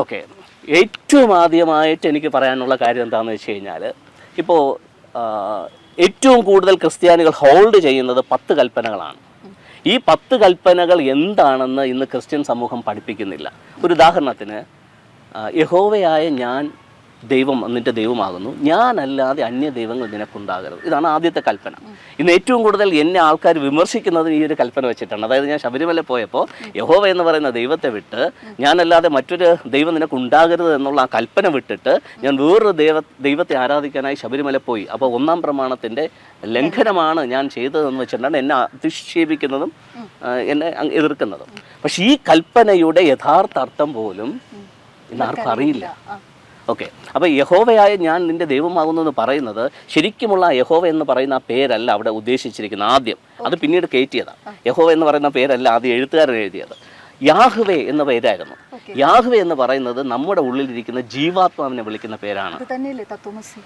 Okay. ഏറ്റവും ആദ്യമായിട്ട് എനിക്ക് പറയാനുള്ള കാര്യം എന്താണെന്ന് വെച്ച് കഴിഞ്ഞാൽ ഇപ്പോൾ ഏറ്റവും കൂടുതൽ ക്രിസ്ത്യാനികൾ ഹോൾഡ് ചെയ്യുന്നത് പത്ത് കൽപ്പനകളാണ്. ഈ പത്ത് കൽപ്പനകൾ എന്താണെന്ന് ഇന്ന് ക്രിസ്ത്യൻ സമൂഹം പഠിപ്പിക്കുന്നില്ല. ഒരു ഉദാഹരണത്തിന് യഹോവയായ ഞാൻ ദൈവം നിന്റെ ദൈവമാകുന്നു. ഞാനല്ലാതെ അന്യ ദൈവങ്ങൾ നിനക്കുണ്ടാകരുത്. ഇതാണ് ആദ്യത്തെ കൽപ്പന. ഇന്ന് ഏറ്റവും കൂടുതൽ എന്നെ ആൾക്കാർ വിമർശിക്കുന്നത് ഈ ഒരു കൽപ്പന വെച്ചിട്ടാണ്. അതായത് ഞാൻ ശബരിമല പോയപ്പോൾ യഹോവ എന്ന് പറയുന്ന ദൈവത്തെ വിട്ട് ഞാനല്ലാതെ മറ്റൊരു ദൈവം നിനക്കുണ്ടാകരുത് എന്നുള്ള ആ കൽപ്പന വിട്ടിട്ട് ഞാൻ വേറൊരു ദൈവ ദൈവത്തെ ആരാധിക്കാനായി ശബരിമല പോയി. അപ്പോൾ ഒന്നാം പ്രമാണത്തിന്റെ ലംഘനമാണ് ഞാൻ ചെയ്തതെന്ന് വെച്ചിട്ടാണ് എന്നെ അധിക്ഷേപിക്കുന്നതും എന്നെ എതിർക്കുന്നതും. പക്ഷേ ഈ കൽപ്പനയുടെ യഥാർത്ഥ അർത്ഥം പോലും ഇന്ന് ആർക്കും അറിയില്ല. ഓക്കെ. അപ്പോൾ യഹോവയായ ഞാൻ നിന്റെ ദൈവമാകുന്നു എന്ന് പറയുന്നത് ശരിക്കുമുള്ള യഹോവ എന്ന് പറയുന്ന ആ പേരല്ല അവിടെ ഉദ്ദേശിച്ചിരിക്കുന്നത് ആദ്യം. അത് പിന്നീട് കയറ്റിയതാണ് യഹോവ എന്ന് പറയുന്ന പേരല്ല ആദ്യം എഴുത്തുകാരൻ എഴുതിയത്. യാഹ്വേ എന്ന പേരായിരുന്നു. യാഹുവേ എന്ന് പറയുന്നത് നമ്മുടെ ഉള്ളിലിരിക്കുന്ന ജീവാത്മാവിനെ വിളിക്കുന്ന പേരാണ്.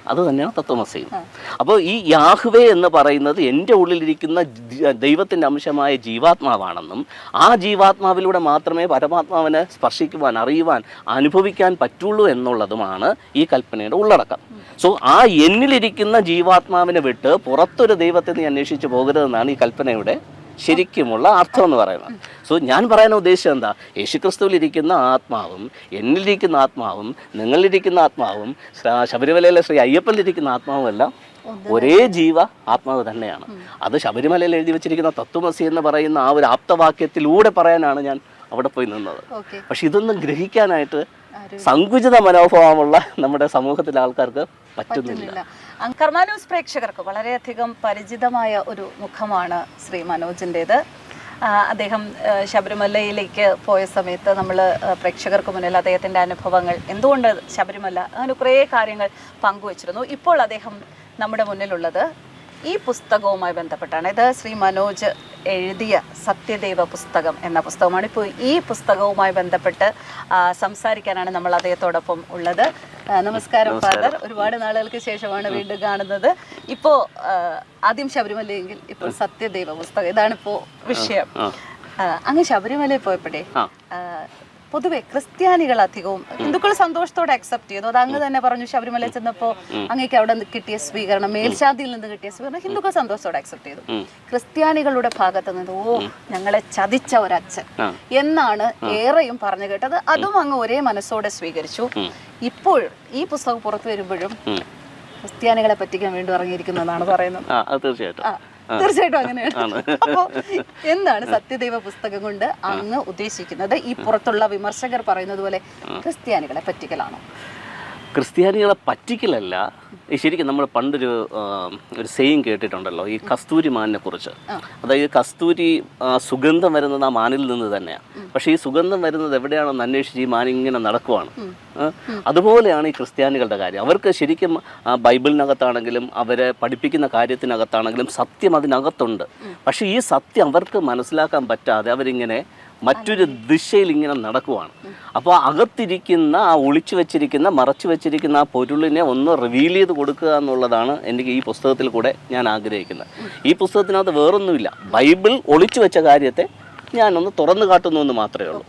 അത് തന്നെയാണ് തത്വമസി. അപ്പോൾ ഈ യാഹുവേ എന്ന് പറയുന്നത് എന്റെ ഉള്ളിലിരിക്കുന്ന ദൈവത്തിന്റെ അംശമായ ജീവാത്മാവാണെന്നും ആ ജീവാത്മാവിലൂടെ മാത്രമേ പരമാത്മാവിനെ സ്പർശിക്കുവാൻ അറിയുവാൻ അനുഭവിക്കാൻ പറ്റുള്ളൂ എന്നുള്ളതുമാണ് ഈ കൽപ്പനയുടെ ഉള്ളടക്കം. സോ ആ എന്നിലിരിക്കുന്ന ജീവാത്മാവിനെ വിട്ട് പുറത്തൊരു ദൈവത്തെ നീ അന്വേഷിച്ച് പോകരുതെന്നാണ് ഈ കൽപ്പനയുടെ ശരിക്കുമുള്ള അർത്ഥം എന്ന് പറയുന്നത്. സോ ഞാൻ പറയാൻ ഉദ്ദേശിച്ചത് എന്താ? യേശുക്രിസ്തുവിലിരിക്കുന്ന ആത്മാവും എന്നിലിരിക്കുന്ന ആത്മാവും നിങ്ങളിലിരിക്കുന്ന ആത്മാവും ശബരിമലയിലെ ശ്രീ അയ്യപ്പനിലിരിക്കുന്ന ആത്മാവും എല്ലാം ഒരേ ജീവ ആത്മാവ് തന്നെയാണ്. അത് ശബരിമലയിൽ എഴുതി വെച്ചിരിക്കുന്ന തത്വമസി എന്ന് പറയുന്ന ആ ഒരു ആപ്തവാക്യത്തിലൂടെ പറയാനാണ് ഞാൻ അവിടെ പോയി നിന്നത്. പക്ഷെ ഇതൊന്നും ഗ്രഹിക്കാനായിട്ട് സങ്കുചിത മനോഭാവമുള്ള നമ്മുടെ സമൂഹത്തിലെ ആൾക്കാർക്ക് പറ്റുന്നില്ല. കർമാനൂസ് പ്രേക്ഷകർക്ക് വളരെയധികം പരിചിതമായ ഒരു മുഖമാണ് ശ്രീ മനോജിന്റേത് അദ്ദേഹം ശബരിമലയിലേക്ക് പോയ സമയത്ത് നമ്മൾ പ്രേക്ഷകർക്ക് മുന്നിൽ അദ്ദേഹത്തിന്റെ അനുഭവങ്ങൾ എന്തുകൊണ്ട് ശബരിമല അങ്ങനെ കുറേ കാര്യങ്ങൾ പങ്കുവച്ചിരുന്നു. ഇപ്പോൾ അദ്ദേഹം നമ്മുടെ മുന്നിലുള്ളത്. ഈ പുസ്തകവുമായി ബന്ധപ്പെട്ടാണ്. ഇത് ശ്രീ മനോജ് എഴുതിയ സത്യദേവ പുസ്തകം എന്ന പുസ്തകമാണ് ഇപ്പോൾ ഈ പുസ്തകവുമായി ബന്ധപ്പെട്ട് സംസാരിക്കാനാണ് നമ്മൾ അദ്ദേഹത്തോടൊപ്പം ഉള്ളത്. നമസ്കാരം ഫാദർ. ഒരുപാട് നാളുകൾക്ക് ശേഷമാണ് വീണ്ടും കാണുന്നത്. ഇപ്പോൾ ആദ്യം ശബരിമലയെങ്കിൽ ഇപ്പോൾ സത്യദേവ പുസ്തകം. ഇതാണ് ഇപ്പോൾ വിഷയം. അങ്ങ് ശബരിമലയിൽ പോയപ്പോഴേ പൊതുവെ ക്രിസ്ത്യാനികൾ അധികവും ഹിന്ദുക്കൾ സന്തോഷത്തോടെ അക്സെപ്റ്റ് ചെയ്തു അത് അങ്ങ് തന്നെ പറഞ്ഞു ശബരിമല ചെന്നപ്പോൾ അങ്ങേക്ക് അവിടെ കിട്ടിയ സ്വീകരണം മേൽശാന്തിയിൽ നിന്ന് കിട്ടിയ സ്വീകരണം ഹിന്ദുക്കൾ സന്തോഷത്തോടെ അക്സെപ്റ്റ് ചെയ്തു. ക്രിസ്ത്യാനികളുടെ ഭാഗത്ത് നിന്ന് ഓ ഞങ്ങളെ ചതിച്ച ഒരച്ഛൻ. എന്നാണ് ഏറെയും പറഞ്ഞു കേട്ടത്. അതും അങ്ങ് ഒരേ മനസ്സോടെ സ്വീകരിച്ചു. ഇപ്പോൾ ഈ പുസ്തകം പുറത്തു വരുമ്പോഴും ക്രിസ്ത്യാനികളെ പറ്റിക്കാൻ വീണ്ടും ഇറങ്ങിയിരിക്കുന്നതാണ് പറയുന്നത്. തീർച്ചയായിട്ടും. തീർച്ചയായിട്ടും അങ്ങനെയാണ് അപ്പോ എന്താണ് സത്യദൈവ പുസ്തകം കൊണ്ട് അങ്ങ് ഉദ്ദേശിക്കുന്നത്? ഈ പുറത്തുള്ള വിമർശകർ പറയുന്നത് പോലെ ക്രിസ്ത്യാനികളെ പറ്റിക്കലാണോ? ക്രിസ്ത്യാനികളെ പറ്റിക്കലല്ല. ഈ ശരിക്കും നമ്മൾ പണ്ടൊരു ഒരു സെയിം കേട്ടിട്ടുണ്ടല്ലോ ഈ കസ്തൂരി മാനിനെ കുറിച്ച്. അതായത് കസ്തൂരി സുഗന്ധം വരുന്നത് ആ മാനിൽ നിന്ന് തന്നെയാണ് പക്ഷേ ഈ സുഗന്ധം വരുന്നത് എവിടെയാണെന്ന് അന്വേഷിച്ച് ഈ മാൻ ഇങ്ങനെ നടക്കുവാണ്. അതുപോലെയാണ് ഈ ക്രിസ്ത്യാനികളുടെ കാര്യം. അവർക്ക് ശരിക്കും ബൈബിളിനകത്താണെങ്കിലും അവരെ പഠിപ്പിക്കുന്ന കാര്യത്തിനകത്താണെങ്കിലും സത്യം അതിനകത്തുണ്ട്. പക്ഷേ ഈ സത്യം അവർക്ക് മനസ്സിലാക്കാൻ പറ്റാതെ അവരിങ്ങനെ മറ്റൊരു ദിശയിൽ ഇങ്ങനെ നടക്കുവാണ്. അപ്പോൾ അകത്തിരിക്കുന്ന ആ ഒളിച്ചു വെച്ചിരിക്കുന്ന മറച്ചു വെച്ചിരിക്കുന്ന ആ പൊരുളിനെ ഒന്ന് റിവീൽ ചെയ്ത് കൊടുക്കുക എന്നുള്ളതാണ് എനിക്ക് ഈ പുസ്തകത്തിൽ കൂടെ ഞാൻ ആഗ്രഹിക്കുന്നത്. ഈ പുസ്തകത്തിനകത്ത് വേറൊന്നുമില്ല. ബൈബിൾ ഒളിച്ചു വെച്ച കാര്യത്തെ ഞാനൊന്ന് തുറന്നു കാട്ടുന്നു എന്ന് മാത്രമേ ഉള്ളൂ.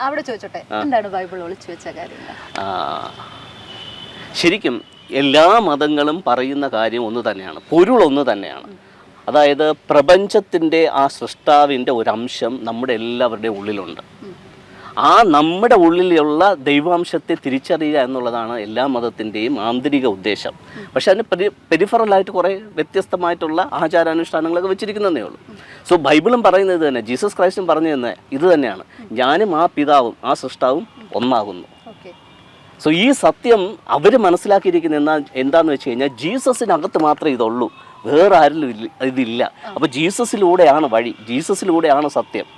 അവിടെ ചോദിച്ചോട്ടെ എന്താണ് ബൈബിൾ ഒളിച്ചു വെച്ച കാര്യം? ആ, ശരിക്കും എല്ലാ മതങ്ങളും പറയുന്ന കാര്യം ഒന്ന് തന്നെയാണ്. പൊരുൾ ഒന്ന് തന്നെയാണ്. അതായത് പ്രപഞ്ചത്തിന്റെ ആ സൃഷ്ടാവിന്റെ ഒരു അംശം നമ്മുടെ എല്ലാവരുടെയും ഉള്ളിലുണ്ട്. ആ നമ്മുടെ ഉള്ളിലുള്ള ദൈവാംശത്തെ തിരിച്ചറിയുക എന്നുള്ളതാണ് എല്ലാ മതത്തിന്റെയും ആന്തരിക ഉദ്ദേശം. പക്ഷെ അതിന് പെരി പെരിഫറലായിട്ട് കുറേ വ്യത്യസ്തമായിട്ടുള്ള ആചാരാനുഷ്ഠാനങ്ങളൊക്കെ വെച്ചിരിക്കുന്നതേ ഉള്ളൂ. സോ ബൈബിളും പറയുന്നത് തന്നെ ജീസസ് ക്രൈസ്റ്റും പറഞ്ഞു തന്നെ ഇത് തന്നെയാണ്. ഞാനും ആ പിതാവും ആ സൃഷ്ടാവും ഒന്നാകുന്നു. സോ ഈ സത്യം അവർ മനസ്സിലാക്കിയിരിക്കുന്ന എന്താ എന്താണെന്ന് വെച്ച് കഴിഞ്ഞാൽ ജീസസിനകത്ത് മാത്രമേ ഇതുള്ളൂ. വേറെ ആരിലും ഇല്ല ഇതില്ല. അപ്പോൾ ജീസസിലൂടെയാണ് വഴി ജീസസിലൂടെയാണ് സത്യം.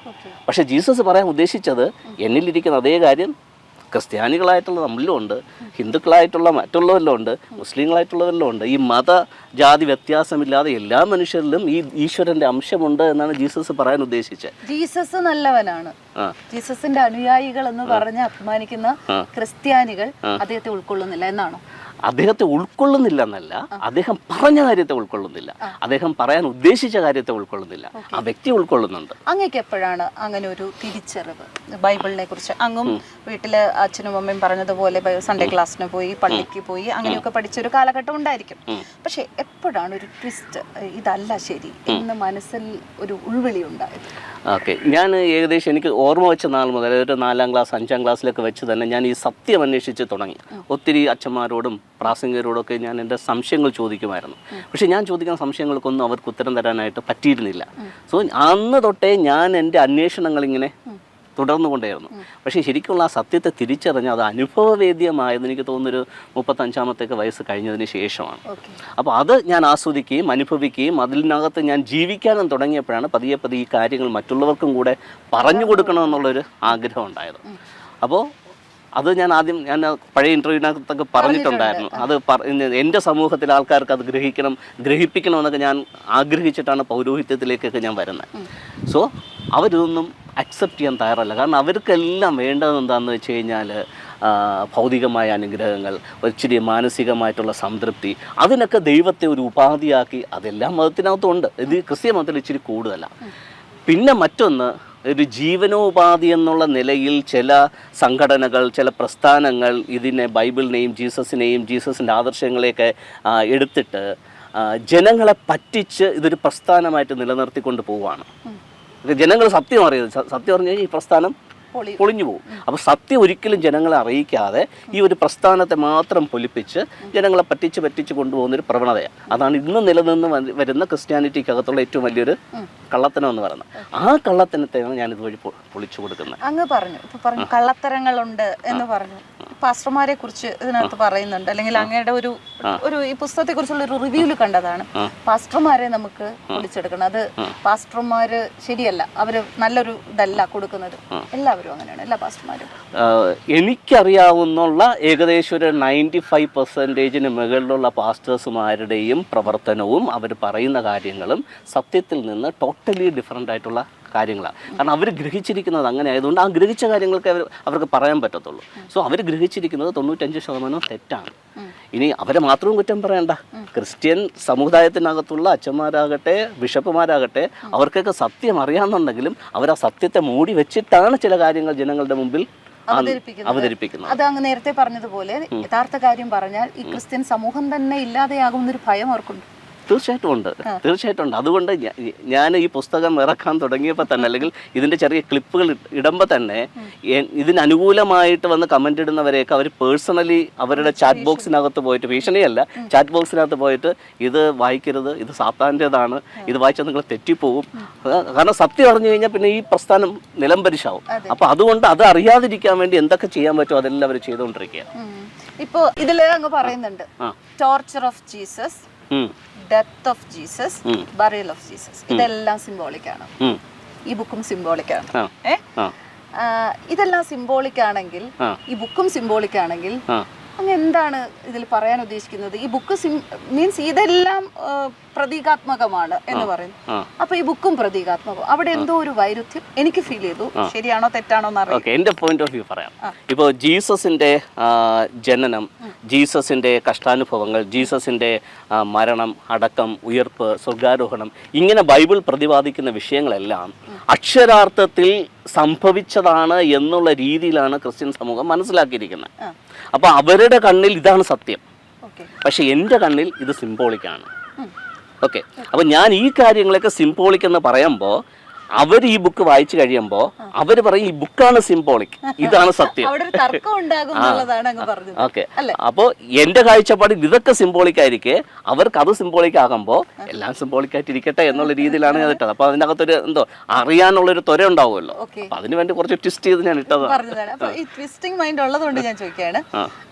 പക്ഷേ ജീസസ് പറയാൻ ഉദ്ദേശിച്ചത് എന്നിലിരിക്കുന്ന അതേ കാര്യം ക്രിസ്ത്യാനികളായിട്ടുള്ള നമ്മളിലും ഉണ്ട് ഹിന്ദുക്കളായിട്ടുള്ള മറ്റുള്ളവരിലും ഉണ്ട് മുസ്ലിങ്ങളായിട്ടുള്ളവരിലും ഉണ്ട്. ഈ മത ജാതി വ്യത്യാസമില്ലാതെ എല്ലാ മനുഷ്യരിലും ഈ ഈശ്വരന്റെ അംശമുണ്ട് എന്നാണ് ജീസസ് പറയാൻ ഉദ്ദേശിച്ചത്. ജീസസ് നല്ലവനാണ്. ജീസസിന്റെ അനുയായികൾ എന്ന് പറഞ്ഞ് അഭിമാനിക്കുന്ന ക്രിസ്ത്യാനികൾ അദ്ദേഹത്തെ ഉൾക്കൊള്ളുന്നില്ല എന്നാണോ? അദ്ദേഹത്തെ ഉൾക്കൊള്ളുന്നില്ല എന്നല്ല അദ്ദേഹം പറഞ്ഞ കാര്യത്തെ ഉൾക്കൊള്ളുന്നില്ല. അദ്ദേഹം പറയാൻ ഉദ്ദേശിച്ച കാര്യത്തെ ഉൾക്കൊള്ളുന്നില്ല. ആ വ്യക്തി ഉൾക്കൊള്ളുന്നുണ്ട്. അങ്ങേക്ക് എപ്പോഴാണ് അങ്ങനെ ഒരു തിരിച്ചറിവ്? ബൈബിളിനെ കുറിച്ച് അങ്ങും വീട്ടിൽ അച്ഛനും അമ്മയും പറഞ്ഞതുപോലെ സൺഡേ ക്ലാസ്സിന് പോയി പള്ളിക്ക് പോയി അങ്ങനെയൊക്കെ പഠിച്ചൊരു കാലഘട്ടം ഉണ്ടായിരിക്കും. പക്ഷെ എപ്പോഴാണ് ഒരു ട്വിസ്റ്റ് ഇതല്ല ശരി എന്ന് മനസ്സിൽ ഒരു ഉൾവിളി ഉണ്ടായത്? ഓക്കെ. ഞാൻ ഏകദേശം എനിക്ക് ഓർമ്മ വെച്ച നാൾ മുതൽ ഒരു നാലാം ക്ലാസ് അഞ്ചാം ക്ലാസ്സിലൊക്കെ വെച്ച് തന്നെ ഞാൻ ഈ സത്യം അന്വേഷിച്ച് തുടങ്ങി. ഒത്തിരി അച്ഛന്മാരോടും പ്രാസംഗികരോടും ഒക്കെ ഞാൻ എന്റെ സംശയങ്ങൾ ചോദിക്കുമായിരുന്നു. പക്ഷേ ഞാൻ ചോദിക്കുന്ന സംശയങ്ങൾക്കൊന്നും അവർക്ക് ഉത്തരം തരാനായിട്ട് പറ്റിയിരുന്നില്ല. സോ അന്ന് തൊട്ടേ ഞാൻ എന്റെ അന്വേഷണങ്ങൾ ഇങ്ങനെ തുടർന്നു കൊണ്ടേയിരുന്നു പക്ഷേ ശരിക്കുള്ള ആ സത്യത്തെ തിരിച്ചറിഞ്ഞ അത് അനുഭവവേദ്യമായത് എനിക്ക് തോന്നുന്നൊരു മുപ്പത്തഞ്ചാമത്തേക്ക് വയസ്സ് കഴിഞ്ഞതിന് ശേഷമാണ്. അപ്പോൾ അത് ഞാൻ ആസ്വദിക്കുകയും അനുഭവിക്കുകയും അതിനകത്ത് ഞാൻ ജീവിക്കാനും തുടങ്ങിയപ്പോഴാണ് പതിയെ പതിയെ ഈ കാര്യങ്ങൾ മറ്റുള്ളവർക്കും കൂടെ പറഞ്ഞു കൊടുക്കണമെന്നുള്ളൊരു ആഗ്രഹം ഉണ്ടായത്. അപ്പോൾ അത് ഞാൻ ആദ്യം ഞാൻ പഴയ ഇന്റർവ്യൂവിനകത്തൊക്കെ പറഞ്ഞിട്ടുണ്ടായിരുന്നു. അത് എന്റെ സമൂഹത്തിലെ ആൾക്കാർക്ക് അത് ഗ്രഹിക്കണം ഗ്രഹിപ്പിക്കണമെന്നൊക്കെ ഞാൻ ആഗ്രഹിച്ചിട്ടാണ് പൗരോഹിത്യത്തിലേക്കൊക്കെ ഞാൻ വരുന്നത്. സോ അവരിതൊന്നും അക്സെപ്റ്റ് ചെയ്യാൻ തയ്യാറല്ല. കാരണം അവർക്കെല്ലാം വേണ്ടത് എന്താണെന്ന് വെച്ച് കഴിഞ്ഞാൽ ഭൗതികമായ അനുഗ്രഹങ്ങൾ ഒരിച്ചിരി മാനസികമായിട്ടുള്ള സംതൃപ്തി അതിനൊക്കെ ദൈവത്തെ ഒരു ഉപാധിയാക്കി അതെല്ലാം മതത്തിനകത്തുണ്ട്. ഇത് ക്രിസ്ത്യ മതത്തിൽ ഇച്ചിരി കൂടുതലാണ് പിന്നെ മറ്റൊന്ന് ഒരു ജീവനോപാധി എന്നുള്ള നിലയിൽ ചില സംഘടനകൾ ചില പ്രസ്ഥാനങ്ങൾ ഇതിനെ ബൈബിളിനെയും ജീസസിനെയും ജീസസിന്റെ ആദർശങ്ങളെയൊക്കെ എടുത്തിട്ട് ജനങ്ങളെ പറ്റിച്ച് ഇതൊരു പ്രസ്ഥാനമായിട്ട് നിലനിർത്തിക്കൊണ്ട് പോവുകയാണ് ജനങ്ങൾ സത്യം അറിയുന്നത്. സത്യം പറഞ്ഞു കഴിഞ്ഞാൽ ഈ പ്രസ്ഥാനം പൊളിഞ്ഞു പോകും. അപ്പോൾ സത്യം ഒരിക്കലും ജനങ്ങളെ അറിയിക്കാതെ ഈ ഒരു പ്രസ്ഥാനത്തെ മാത്രം പൊലിപ്പിച്ച് ജനങ്ങളെ പറ്റിച്ച് പറ്റിച്ച് കൊണ്ടുപോകുന്ന ഒരു പ്രവണതയാണ് അതാണ് ഇന്ന് നിലനിന്ന് വരുന്ന ക്രിസ്ത്യാനിറ്റിക്കകത്തുള്ള ഏറ്റവും വലിയൊരു കള്ളത്തനം എന്ന് പറയുന്നത്. ആ കള്ളത്തനത്തെയാണ് ഞാൻ ഇതുവഴി പൊളിച്ചു കൊടുക്കുന്നത്. അങ്ങ് പറഞ്ഞു. ഇപ്പൊ പറഞ്ഞു കള്ളത്തരങ്ങളുണ്ട് എന്ന് പറഞ്ഞു. പാസ്റ്റർമാരെ കുറിച്ച് ഇതിനകത്ത് പറയുന്നുണ്ട്. അല്ലെങ്കിൽ അങ്ങയുടെ ഒരു ഒരു ഈ പുസ്തകത്തെ കുറിച്ചുള്ള ഒരു റിവ്യൂൽ കണ്ടതാണ്. പാസ്റ്റർമാരെ നമുക്ക് പൊളിച്ചെടുക്കണം. അത് പാസ്റ്റർമാര് ശരിയല്ല. അവർ നല്ലൊരു ഇതല്ല കൊടുക്കുന്നത്. എല്ലാവരും. എനിക്കറിയാവുന്നുള്ള ഏകദേശം ഒരു നയന്റി ഫൈവ് പെർസെന്റേജിന് മുകളിലുള്ള പാസ്റ്റേഴ്സുമാരുടെയും പ്രവർത്തനവും അവർ പറയുന്ന കാര്യങ്ങളും സത്യത്തിൽ നിന്ന് ടോട്ടലി ഡിഫറെന്റ് ആയിട്ടുള്ള കാര്യങ്ങളാണ് കാരണം അവർ ഗ്രഹിച്ചിരിക്കുന്നത് അങ്ങനെ ആയതുകൊണ്ട് ആ ഗ്രഹിച്ച കാര്യങ്ങൾക്ക് അവർ അവർക്ക് പറയാൻ പറ്റത്തുള്ളൂ. സോ അവർ ഗ്രഹിച്ചിരിക്കുന്നത് തൊണ്ണൂറ്റഞ്ച് ശതമാനം തെറ്റാണ്. ഇനി അവരെ മാത്രവും കുറ്റം പറയണ്ട. ക്രിസ്ത്യൻ സമുദായത്തിനകത്തുള്ള അച്ഛന്മാരാകട്ടെ ബിഷപ്പുമാരാകട്ടെ അവർക്കൊക്കെ സത്യം അറിയാമെന്നുണ്ടെങ്കിലും അവർ ആ സത്യത്തെ മൂടി വെച്ചിട്ടാണ് ചില കാര്യങ്ങൾ ജനങ്ങളുടെ മുമ്പിൽ അവതരിപ്പിക്കുന്നത്. അത് അങ്ങ് നേരത്തെ പറഞ്ഞതുപോലെ യഥാർത്ഥ കാര്യം പറഞ്ഞാൽ ഈ ക്രിസ്ത്യൻ സമൂഹം തന്നെ ഇല്ലാതെയാകുന്നൊരു ഭയം അവർക്കുണ്ട്. തീർച്ചയായിട്ടും ഉണ്ട്. തീർച്ചയായിട്ടും ഉണ്ട്. അതുകൊണ്ട് ഞാൻ ഈ പുസ്തകം ഇറക്കാൻ തുടങ്ങിയപ്പോൾ തന്നെ അല്ലെങ്കിൽ ഇതിന്റെ ചെറിയ ക്ലിപ്പുകൾ ഇടുമ്പോൾ തന്നെ ഇതിനനുകൂലമായിട്ട് വന്ന് കമന്റ് ഇടുന്നവരെയൊക്കെ അവർ പേഴ്സണലി അവരുടെ ചാറ്റ് ബോക്സിനകത്ത് പോയിട്ട് ഭീഷണിയല്ല ചാറ്റ് ബോക്സിനകത്ത് പോയിട്ട് ഇത് വായിക്കരുത് ഇത് സാത്താന്റെതാണ് ഇത് വായിച്ചാൽ നിങ്ങൾ തെറ്റിപ്പോവും. കാരണം സത്യം അറിഞ്ഞു കഴിഞ്ഞാൽ പിന്നെ ഈ പ്രസ്ഥാനം നിലംപരിശാവും അപ്പോൾ അതുകൊണ്ട് അത് അറിയാതിരിക്കാൻ വേണ്ടി എന്തൊക്കെ ചെയ്യാൻ പറ്റുമോ അതെല്ലാം അവർ ചെയ്തുകൊണ്ടിരിക്കുകയാണ് ഇപ്പോൾ ഇതിൽ അങ്ങ് പറയുന്നുണ്ട്. Torture of Jesus death of Jesus. Burial of Jesus ഇതെല്ലാം സിംബോളിക് ആണ്. ഈ ബുക്കും സിംബോളിക് ആണ്. ആ, ഏ? ആ, ആ, ഇതെല്ലാം സിംബോളിക് ആണെങ്കിൽ ഈ ബുക്കും സിംബോളിക് ആണെങ്കിൽ. അങ്ങ് എന്താണ് ഇതിൽ പറയാൻ ഉദ്ദേശിക്കുന്നത്? ഈ ബുക്ക് മീൻസ് ഇതെല്ലാം പ്രതീകാത്മകമാണ് എന്ന് പറയുന്നു. അപ്പൊ ഈ ബുക്കും പ്രതീകാത്മകം അവിടെ എന്തോ ഒരു വൈരുദ്ധ്യം എനിക്ക് ഫീൽ ചെയ്തു. ശരിയാണോ തെറ്റാണോ ഓക്കെ എന്റെ പോയിന്റ് ഓഫ് വ്യൂ പറയാം. ഇപ്പോൾ ജീസസിന്റെ ജനനം ജീസസിന്റെ കഷ്ടാനുഭവങ്ങൾ ജീസസിന്റെ മരണം അടക്കം ഉയർപ്പ് സ്വർഗാരോഹണം ഇങ്ങനെ ബൈബിൾ പ്രതിപാദിക്കുന്ന വിഷയങ്ങളെല്ലാം അക്ഷരാർത്ഥത്തിൽ സംഭവിച്ചതാണ് എന്നുള്ള രീതിയിലാണ് ക്രിസ്ത്യൻ സമൂഹം മനസ്സിലാക്കിയിരിക്കുന്നത്. അപ്പോൾ അവരുടെ കണ്ണിൽ ഇതാണ് സത്യം. പക്ഷെ എന്റെ കണ്ണിൽ ഇത് സിംബോളിക്കാണ് ഓക്കെ. അപ്പോൾ ഞാൻ ഈ കാര്യങ്ങളൊക്കെ സിംബോളിക് എന്ന് പറയുമ്പോൾ അവർ ഈ ബുക്ക് വായിച്ചു കഴിയുമ്പോൾ അവർ പറയും ഈ ബുക്കാണ് സിംബോളിക് ഇതാണ് സത്യം. ഓക്കെ? അപ്പോൾ എന്റെ കാഴ്ചപ്പാടിൽ ഇതൊക്കെ സിംബോളിക് ആയിരിക്കെ. അവർക്ക് അത് സിംബോളിക് ആകുമ്പോൾ എല്ലാം സിംബോളിക് ആയിട്ട് ഇരിക്കട്ടെ എന്നുള്ള രീതിയിലാണ് ഞാൻ ഇട്ടത്. അപ്പോൾ അതിനകത്തൊരു എന്തോ അറിയാനുള്ള ഒരു ത്വര ഉണ്ടാവുമല്ലോ. അതിന് വേണ്ടി കുറച്ച് ട്വിസ്റ്റ് ചെയ്ത് ഞാൻ ഇട്ടത് ഈ ട്വിസ്റ്റിംഗ് മൈൻഡ് ഉള്ളതുകൊണ്ട് ഞാൻ ചോദിക്കുകയാണ്.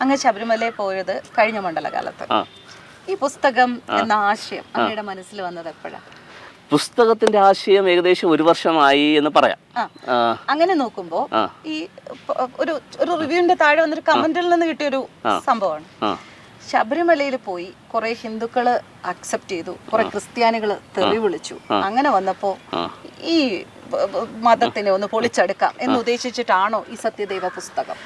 അങ്ങ് ശബരിമലയിൽ പോയത് കഴിഞ്ഞ മണ്ഡലകാലത്ത്. ഈ പുസ്തകം എന്ന ആശയം അങ്ങയുടെ മനസ്സിൽ വന്നത് എപ്പോഴാണ് പുസ്തകത്തിന്റെ ആശയം ഏകദേശം ഒരു വർഷമായി എന്ന് പറയാം. അങ്ങനെ നോക്കുമ്പോ ഈ ഒരു ഒരു റിവ്യൂവിന്റെ താഴെ വന്നൊരു കമന്റിൽ നിന്ന് കിട്ടിയ ഒരു സംഭവമാണ്. ശബരിമലയിൽ പോയി കുറെ ഹിന്ദുക്കൾ അക്സെപ്റ്റ് ചെയ്തു. കുറെ ക്രിസ്ത്യാനികൾ തെറി വിളിച്ചു. അങ്ങനെ വന്നപ്പോ ഈ മതത്തിനെ ഒന്ന് പൊളിച്ചെടുക്കാം എന്ന് ഉദ്ദേശിച്ചിട്ടാണോ ഈ സത്യദൈവ പുസ്തകം?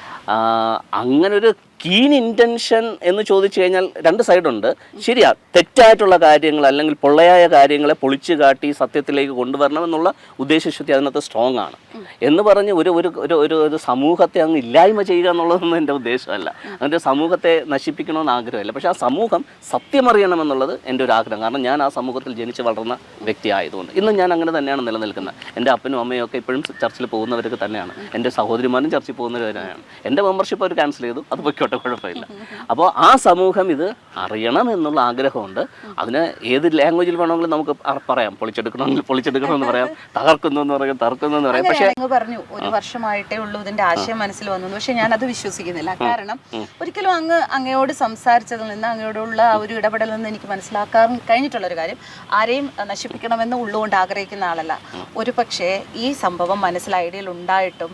അങ്ങനൊരു കീൻ ഇന്റൻഷൻ എന്ന് ചോദിച്ചു കഴിഞ്ഞാൽ രണ്ട് സൈഡുണ്ട് ശരിയാ തെറ്റായിട്ടുള്ള കാര്യങ്ങൾ അല്ലെങ്കിൽ പൊള്ളയായ കാര്യങ്ങളെ പൊളിച്ചു കാട്ടി സത്യത്തിലേക്ക് കൊണ്ടുവരണം എന്നുള്ള ഉദ്ദേശശുദ്ധി അതിനകത്ത് സ്ട്രോങ് ആണ്. എന്ന് പറഞ്ഞ് ഒരു ഒരു ഒരു ഒരു സമൂഹത്തെ അങ്ങ് ഇല്ലായ്മ ചെയ്യുക എന്നുള്ളതൊന്നും എന്റെ ഉദ്ദേശമല്ല. അതിന്റെ സമൂഹത്തെ നശിപ്പിക്കണമെന്ന് ആഗ്രഹമില്ല. പക്ഷേ ആ സമൂഹം സത്യമറിയണമെന്നുള്ളത് എന്റെ ഒരു ആഗ്രഹം. കാരണം ഞാൻ ആ സമൂഹത്തിൽ ജനിച്ച് വളർന്ന വ്യക്തി ആയതുകൊണ്ട്. ഇന്നും ഞാൻ അങ്ങനെ തന്നെയാണ് നിലനിൽക്കുന്നത്. എന്റെ അപ്പനും അമ്മയും ഒക്കെ ഇപ്പോഴും ചർച്ചിൽ പോകുന്നവർക്ക് തന്നെയാണ്. എന്റെ സഹോദരിമാരും ചർച്ചിൽ പോകുന്നവർ തന്നെയാണ് എന്റെ മെമ്പർഷിപ്പ് അവർ ക്യാൻസൽ ചെയ്തു. അത് പൊയ്ക്കോട്ടെ കുഴപ്പമില്ല. അപ്പോൾ ആ സമൂഹം ഇത് അറിയണം എന്നുള്ള ആഗ്രഹമുണ്ട്. അതിന് ഏത് ലാംഗ്വേജിൽ വേണമെങ്കിലും നമുക്ക് പറയാം. പൊളിച്ചെടുക്കണമെങ്കിൽ പൊളിച്ചെടുക്കണമെന്ന് പറയാം. തകർക്കുന്നു എന്ന് പറയാം തകർക്കുന്നു എന്ന് പറയാം. പക്ഷേ അങ്ങ് പറഞ്ഞു. ഒരു വർഷമായിട്ടേ ഉള്ളൂ ഇതിന്റെ ആശയം മനസ്സിൽ വന്നു പക്ഷെ ഞാൻ അത് വിശ്വസിക്കുന്നില്ല കാരണം ഒരിക്കലും അങ്ങ് അങ്ങയോട് സംസാരിച്ചതിൽ നിന്ന് അങ്ങയോടുള്ള ആ ഒരു ഇടപെടലിൽ നിന്ന് എനിക്ക് മനസ്സിലാക്കാൻ കഴിഞ്ഞിട്ടുള്ള ഒരു കാര്യം ആരെയും നശിപ്പിക്കണമെന്ന് ഉള്ളുകൊണ്ട് ആഗ്രഹിക്കുന്ന ആളല്ല. ഒരു പക്ഷേ ഈ സംഭവം മനസ്സിൽ ഐഡിയയിൽ ഉണ്ടായിട്ടും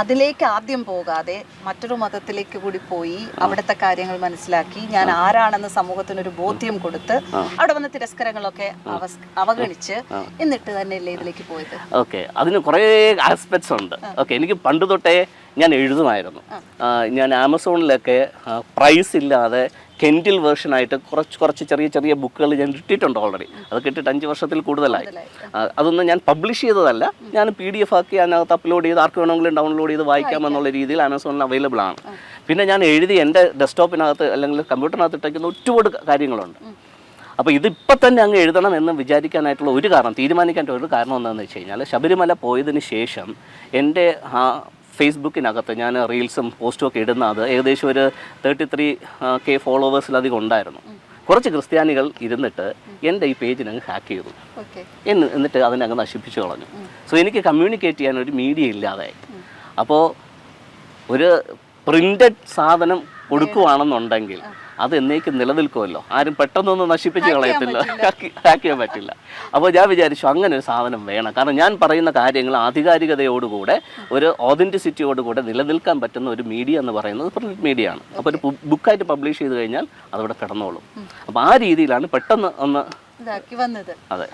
അതിലേക്ക് ആദ്യം പോകാതെ മറ്റൊരു മതത്തിലേക്ക് കൂടി പോയി അവിടുത്തെ കാര്യങ്ങൾ മനസ്സിലാക്കി ഞാൻ ആരാണെന്ന് സമൂഹത്തിനൊരു ബോധ്യം കൊടുത്ത് അവിടെ വന്ന തിരസ്കരങ്ങളൊക്കെ അവഗണിച്ച് എന്നിട്ട് തന്നെയല്ലേ ഇതിലേക്ക് പോയത്? ഓക്കെ. അതിന് കുറേ ആസ്പെക്ട്സ് ഉണ്ട്. ഓക്കെ എനിക്ക് പണ്ട് തൊട്ടേ ഞാൻ എഴുതുമായിരുന്നു. ഞാൻ ആമസോണിലൊക്കെ പ്രൈസ് ഇല്ലാതെ കെൻഡിൽ വേർഷനായിട്ട് കുറച്ച് കുറച്ച് ചെറിയ ചെറിയ ബുക്കുകൾ ഞാൻ കിട്ടിയിട്ടുണ്ട് ഓൾറെഡി അത് കിട്ടിയിട്ട് അഞ്ച് വർഷത്തിൽ കൂടുതലായി. അതൊന്നും ഞാൻ പബ്ലിഷ് ചെയ്തതല്ല. ഞാൻ പി ഡി എഫ് ആക്കി അതിനകത്ത് അപ്ലോഡ് ചെയ്ത് ആർക്ക് വേണമെങ്കിലും ഡൗൺലോഡ് ചെയ്ത് വായിക്കാം എന്നുള്ള രീതിയിൽ ആമസോണിൽ അവൈലബിൾ ആണ്. പിന്നെ ഞാൻ എഴുതി എന്റെ ഡെസ്ക്ടോപ്പിനകത്ത് അല്ലെങ്കിൽ കമ്പ്യൂട്ടറിനകത്ത് ഇട്ടേക്കുന്ന ഒരുപാട് കാര്യങ്ങളുണ്ട്. അപ്പോൾ ഇതിപ്പോൾ തന്നെ അങ്ങ് എഴുതണം എന്ന് വിചാരിക്കാനായിട്ടുള്ള ഒരു കാരണം തീരുമാനിക്കാൻ ഒരു കാരണം എന്താണെന്ന് വെച്ച് കഴിഞ്ഞാൽ ശബരിമല പോയതിന് ശേഷം എന്റെ ആ ഫേസ്ബുക്കിനകത്ത് ഞാൻ റീൽസും പോസ്റ്റും ഒക്കെ ഇടുന്ന അത് ഏകദേശം ഒരു തേർട്ടി ത്രീ കെ ഫോളോവേഴ്സിലധികം ഉണ്ടായിരുന്നു. കുറച്ച് ക്രിസ്ത്യാനികൾ ഇരുന്നിട്ട് എന്റെ ഈ പേജിനങ്ങ് ഹാക്ക് ചെയ്തു. ഓക്കെ. എന്ന് എന്നിട്ട് അതിനെ അങ്ങ് നശിപ്പിച്ചു കളഞ്ഞു. സോ എനിക്ക് കമ്മ്യൂണിക്കേറ്റ് ചെയ്യാൻ ഒരു മീഡിയ ഇല്ലാതായി. അപ്പോൾ ഒരു പ്രിന്റഡ് സാധനം കൊടുക്കുവാണെന്നുണ്ടെങ്കിൽ അത് എന്നേക്കും നിലനിൽക്കുമല്ലോ. ആരും പെട്ടെന്നൊന്നും നശിപ്പിച്ച് കളയത്തില്ല. ഹാക്ക് ചെയ്യാൻ പറ്റില്ല. അപ്പോൾ ഞാൻ വിചാരിച്ചു അങ്ങനെ ഒരു സാധനം വേണം. കാരണം ഞാൻ പറയുന്ന കാര്യങ്ങൾ ആധികാരികതയോടുകൂടെ ഒരു ഓതന്റിസിറ്റിയോടുകൂടെ നിലനിൽക്കാൻ പറ്റുന്ന ഒരു മീഡിയ എന്ന് പറയുന്നത് പ്രിന്റ് മീഡിയ ആണ്. അപ്പോൾ ഒരു ബുക്കായിട്ട് പബ്ലിഷ് ചെയ്ത് കഴിഞ്ഞാൽ അതവിടെ കിടന്നോളും. അപ്പോൾ ആ രീതിയിലാണ് പെട്ടെന്ന് ഒന്ന് അതെ.